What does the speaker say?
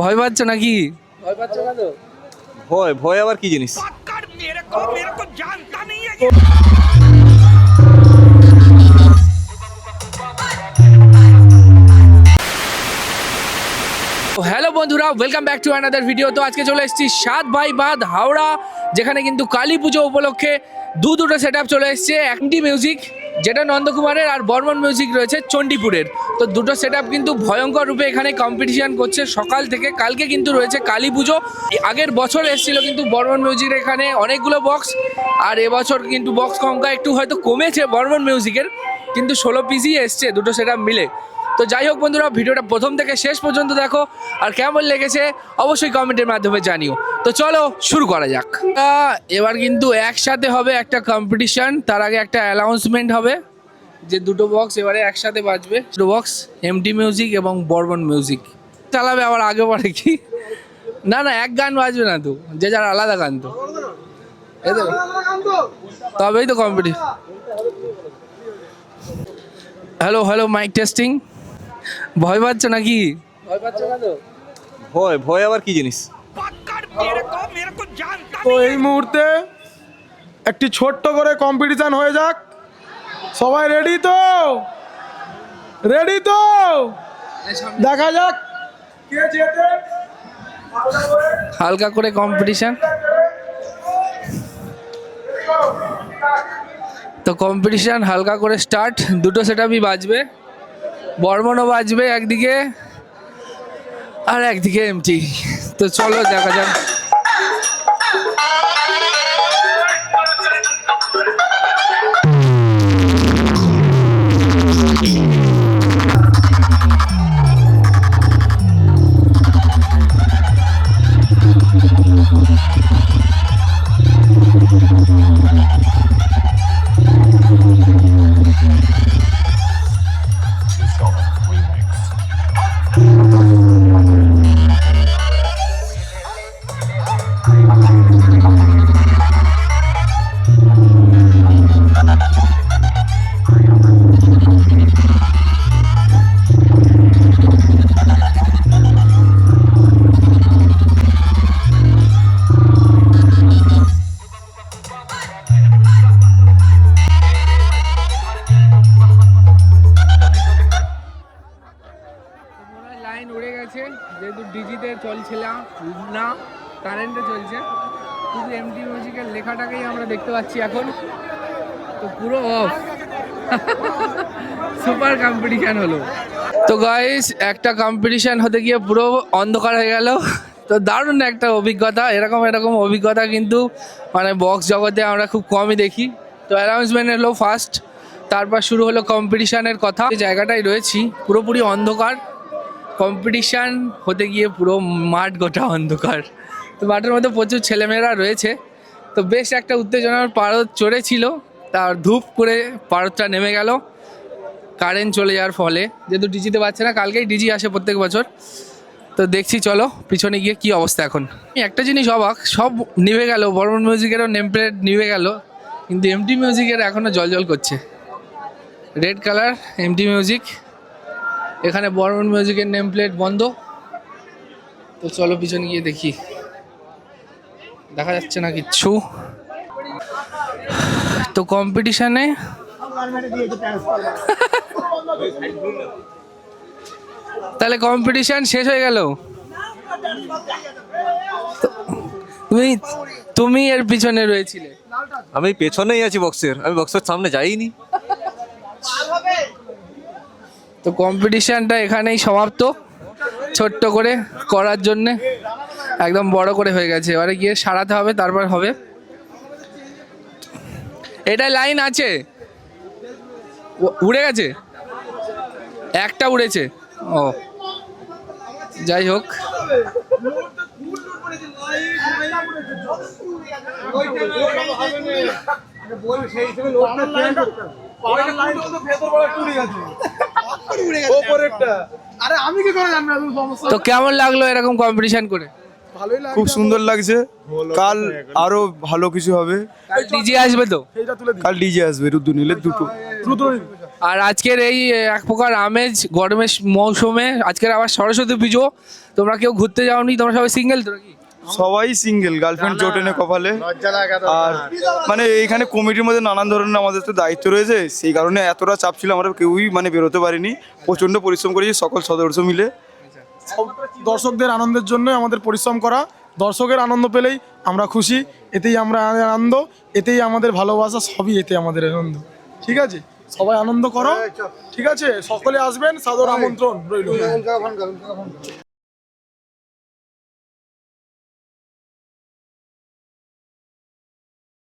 ভয় পাচ্ছ নাকি? ভয় পাচ্ছ না তো? ভয় ভয় আবার কি জিনিস? হ্যালো বন্ধুরা welcome back to another video তো আজকে চলে এসেছি সাত ভাই বাদ হাওড়া যেখানে কিন্তু কালী পুজো উপলক্ষে দু দুটো সেট চলে এসছে। একটি মিউজিক যেটা নন্দকুমারের আর বর্মন মিউজিক রয়েছে চণ্ডীপুরের। তো দুটো সেট কিন্তু ভয়ঙ্কর রূপে এখানে কম্পিটিশন করছে। সকাল থেকে কালকে কিন্তু রয়েছে কালী পুজো। আগের বছর এসেছিল কিন্তু বর্মন মিউজিকের এখানে অনেকগুলো বক্স আর এবছর কিন্তু বক্স সংখ্যা একটু হয়তো কমেছে বর্মন মিউজিকের কিন্তু ষোলো পিসই এসছে, দুটো সেট মিলে। তো যাই হোক বন্ধুরা, ভিডিওটা প্রথম থেকে শেষ পর্যন্ত দেখো। আর কেমন লেগেছে অবশ্যই কমেন্টের মাধ্যমে জানিও। তো চলো, শুরু করা যাক। এবার কিন্তু একসাথে হবে একটা কম্পিটিশন তার আগে একটা অ্যানাউন্সমেন্ট হবে, যে দুটো বক্স এবারে একসাথে বাজবে। দুটো বক্স এমটি মিউজিক এবং বর্বন মিউজিক চালাবে আবার আগে পরে কি? না না, এক গান বাজবে না তো, যে যার আলাদা গান তো। তবেই তো competition hello hello mike testing ভয় পাচ্ছ নাকি? ভয় পাচ্ছ না তো? ভয় ভয় আবার কি জিনিস? তো এই মুহূর্তে একটি ছোট্ট করে কম্পিটিশন হয়ে যাক। সবাই রেডি তো? রেডি তো? দেখা যাক। কে জেতে? হালকা করে। কম্পিটিশন তো কম্পিটিশন হালকা করে স্টার্ট দুটো সেটআপই বাজবে। বর্মনও বাজবে একদিকে। আর একদিকে এমটি তো চলো দেখা যাক। যেহেতু ডিজিতে চলছিলাম না কারেন্টে চলছে, শুধু এমটি মিউজিকের লেখাটাকেই আমরা দেখতে পাচ্ছি এখন। তো পুরো অফ সুপার কম্পিটিশন হলো। তো গাইস একটা কম্পিটিশন হতে গিয়ে পুরো অন্ধকার হয়ে গেল। তো দারুণ একটা অভিজ্ঞতা, এরকম এরকম অভিজ্ঞতা কিন্তু মানে বক্স জগতে আমরা খুব কমই দেখি। তো অ্যানাউন্সমেন্ট এলো ফার্স্ট তারপর শুরু হলো কম্পিটিশানের কথা। এই জায়গাটায় রয়েছি, পুরোপুরি অন্ধকার। কম্পিটিশান হতে গিয়ে পুরো মাঠ গোটা অন্ধকার। তো মাঠের মধ্যে প্রচুর ছেলেমেয়েরা রয়েছে। তো বেশ একটা উত্তেজনার পারদ চড়েছিল। তার ধূপ করে পারদটা নেমে গেল। কারেন্ট চলে যাওয়ার ফলে। যেহেতু ডিজিতে পাচ্ছে না, কালকেই ডিজি আসে প্রত্যেক বছর। তো দেখছি, চলো, পিছনে গিয়ে কি অবস্থা এখন? একটা জিনিস অবাক, সব নিভে গেল, বর্মন মিউজিকেরও নেম প্লেট নিভে গেল, কিন্তু এমটি মিউজিকের এখনও জল জল করছে। রেড কালার এমটি মিউজিক এখানে বর্মন মিউজিকের নেম প্লেট বন্ধ। তো চলো পিছনে গিয়ে দেখি। দেখা যাচ্ছে না কিচ্ছু। তো কম্পিটিশনে তাহলে কম্পিটিশন শেষ হয়ে গেল। তুমি তুমি এর পিছনে রয়েছিলে। আমি পেছনেই আছি বক্সের আমি বক্সের সামনে যাইনি। তো কম্পিটিশনটা এখানেই সমাপ্ত। ছোট্ট করে করার জন্যে একদম বড় করে হয়ে গেছে। এবারে গিয়ে সারাতে হবে তারপর হবে। এটা লাইন আছে। উ- উড়ে গেছে? একটা উড়েছে। ও। যাই হোক। আরে আমি কি করে জানব এত সমস্যা তো কেমন লাগল এরকম কম্পিটিশন করে? ভালোই খুব সুন্দর লাগছে। কাল আরও ভালো কিছু হবে। ডিজে আসবে তো? কাল ডিজে আসবে রুদ্র নীলের দুটো। আর আজকের এই এক প্রকার আমেজ গরমের মৌসুমে আজকের আবার সরস্বতী পুজো। তোমরা কেউ ঘুরতে যাওনি? তোমরা সবাই সিঙ্গেল তো নাকি? সবাই সিঙ্গেল গার্লফ্রেন্ড জোটে না কপালে আর মানে এইখানে কমিটির মধ্যে নানান ধরনের আমাদের তো দায়িত্ব রয়েছে সেই কারণে এতটা চাপ ছিল আমরা কেউই মানে বেরোতে পারিনি প্রচণ্ড পরিশ্রম করেছি সকল সদস্য মিলে সব দর্শকদের আনন্দের জন্য আমাদের পরিশ্রম করা দর্শকের আনন্দ পেলেই আমরা খুশি এতেই আমরা আনন্দ এতেই আমাদের ভালোবাসা সবই এতে আমাদের আনন্দ ঠিক আছে সবাই আনন্দ করো ঠিক আছে সকলে আসবেন সাদর আমন্ত্রণ রইল